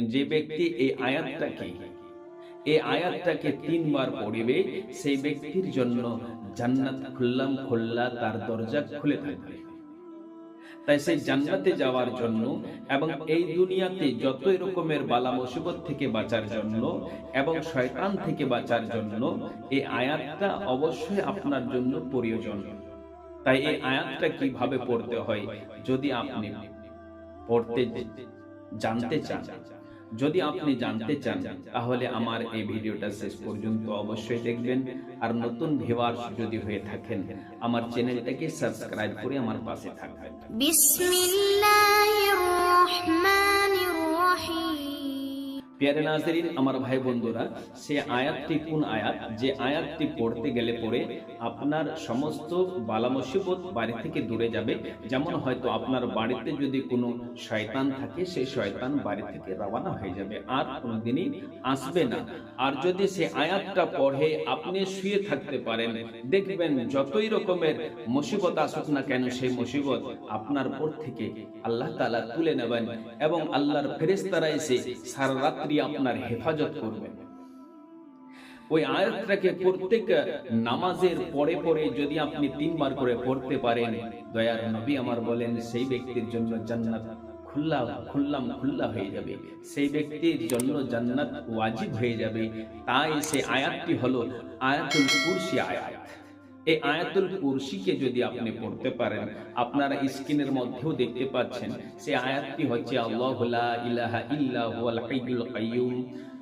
যে ব্যক্তি এই আয়াতটাকে এই আয়াতটাকে তিনবার পড়িবে, সেই ব্যক্তির জন্য জান্নাত খুললাম খোল্লা তার দরজা খুলে থাকবে। তাই সেই জান্নাতে যাওয়ার জন্য এবং এই দুনিয়াতে যতই রকমের বালা মুসিবত থেকে বাঁচার জন্য এবং শয়তান থেকে বাঁচার জন্য এই আয়াতটা অবশ্যই আপনার জন্য প্রয়োজন। তাই এই আয়াতটা কীভাবে পড়তে হয়, যদি আপনি পড়তে জানতে চান। যদি আপনি জানতে চান, তাহলে আমার এই ভিডিওটা শেষ পর্যন্ত অবশ্যই দেখবেন। আর নতুন ভিউয়ার্স যদি হয়ে থাকেন, আমার চ্যানেলটাকে সাবস্ক্রাইব করে আমার পাশে থাকবেন। প্যারে নাজরিন, আমার ভাই বন্ধুরা, সে আয়াতটি কোন আয়াত? যে আয়াতটি পড়তে গেলে পরে আপনার সমস্ত বালা মুসিবত বাড়ি থেকে দূরে যাবে। যেমন হয়তো আপনার বাড়িতে যদি কোনো শয়তান থাকে, সেই শয়তান বাড়ি থেকে রওনা হয়ে যাবে। আর কোনোদিনই আসবে না। আর যদি সে আয়াতটা পড়ে, আপনি শুয়ে থাকতে পারেন। দেখবেন যতই রকমের মুসিবত আসুক না কেন, সেই মুসিবত আপনার পর থেকে আল্লাহ তাআলা তুলে নেবেন এবং আল্লাহর ফেরেশতারা এসে সারা রাত্রি আপনার হেফাজত করবেন ওই আয়াতটাকে প্রত্যেক নামাজের পরে পরে যদি আপনি তিনবার করে পড়তে পারেন, দয়ার নবী আমার বলেন, সেই ব্যক্তির জন্য জান্নাত খুল্লা, খুল্লাম খুল্লা হয়ে যাবে। সেই ব্যক্তির জন্য জান্নাত ওয়াজিব হয়ে যাবে। তাই সে আয়াতটি হলো আয়াতুল কুরসি আয়াত। এই আয়াতুল কুরসিকে যদি আপনি পড়তে পারেন, আপনারা স্ক্রিনের মধ্যেও দেখতে পাচ্ছেন, সে আয়াতটি হচ্ছে, আল্লাহ ইল্লা কাইয়ুম,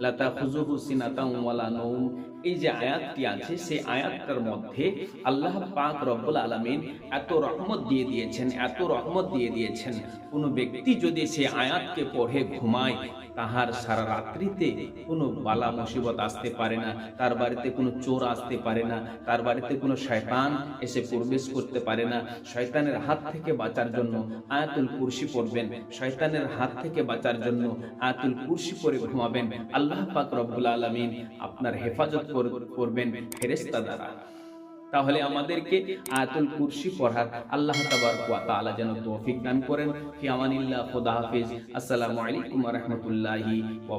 লা তাখুযুহু সিনাতান ওয়ালা নাওম এই যে আয়াতটি আছে, সেই আয়াতটার মধ্যে আল্লাহ পাক রব্বুল আলামিন এত রহমত দিয়ে দিয়েছেন, এত রহমত দিয়ে দিয়েছেন। কোনো ব্যক্তি যদি সে আয়াতকে পড়ে, ঘুমায়, তাহার সারা রাত্রিতে কোনো বালা মুসিবত আসতে পারে না, তার বাড়িতে কোনো চোর আসতে পারে না, তার বাড়িতে কোনো শয়তান এসে প্রবেশ করতে পারে না। শয়তানের হাত থেকে বাঁচার জন্য আয়াতুল কুরসি পড়বেন, শয়তানের হাত থেকে বাঁচার জন্য আয়াতুল কুরসি পরে ঘুমাবেন। আল্লাহ পাক রব্বুল আলামিন আপনার হেফাজত করবেন ফেরেস্তা দ্বারা তাহলে আমাদেরকে আয়াতুল কুরসি পড়ার আল্লাহ তাবার তাআলা যেন তৌফিক দান করেন। ফি আমানিল্লাহ, খুদা হাফিজ। আসসালামু আলাইকুম ওয়া